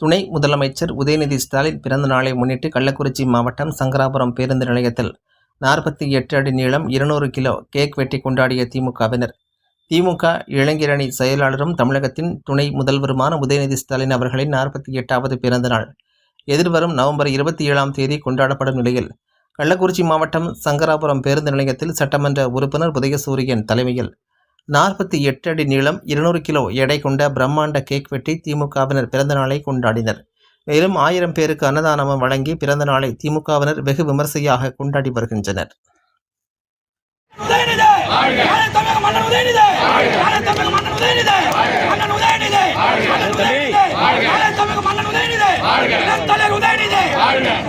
துணை முதலமைச்சர் உதயநிதி ஸ்டாலின் பிறந்த நாளை முன்னிட்டு கள்ளக்குறிச்சி மாவட்டம் சங்கராபுரம் பேருந்து நிலையத்தில் நாற்பத்தி எட்டு அடி நீளம் இருநூறு கிலோ கேக் வெட்டி கொண்டாடிய திமுகவினர். திமுக இளைஞரணி செயலாளரும் தமிழகத்தின் துணை முதல்வருமான உதயநிதி ஸ்டாலின் அவர்களின் நாற்பத்தி எட்டாவது பிறந்த நாள். எதிர்வரும் நவம்பர் இருபத்தி ஏழாம் தேதி கொண்டாடப்படும் நிலையில் கள்ளக்குறிச்சி மாவட்டம் சங்கராபுரம் பேருந்து நிலையத்தில் சட்டமன்ற உறுப்பினர் உதயசூரியன் தலைமையில் நாற்பத்தி எட்டு அடி நீளம் இருநூறு கிலோ எடை கொண்ட பிரம்மாண்ட கேக் வெட்டி திமுகவினர் பிறந்த கொண்டாடினர். மேலும் ஆயிரம் பேருக்கு அன்னதானமும் வழங்கி பிறந்தநாளை திமுகவினர் வெகு விமர்சையாக கொண்டாடி வருகின்றனர். உதயநிதி!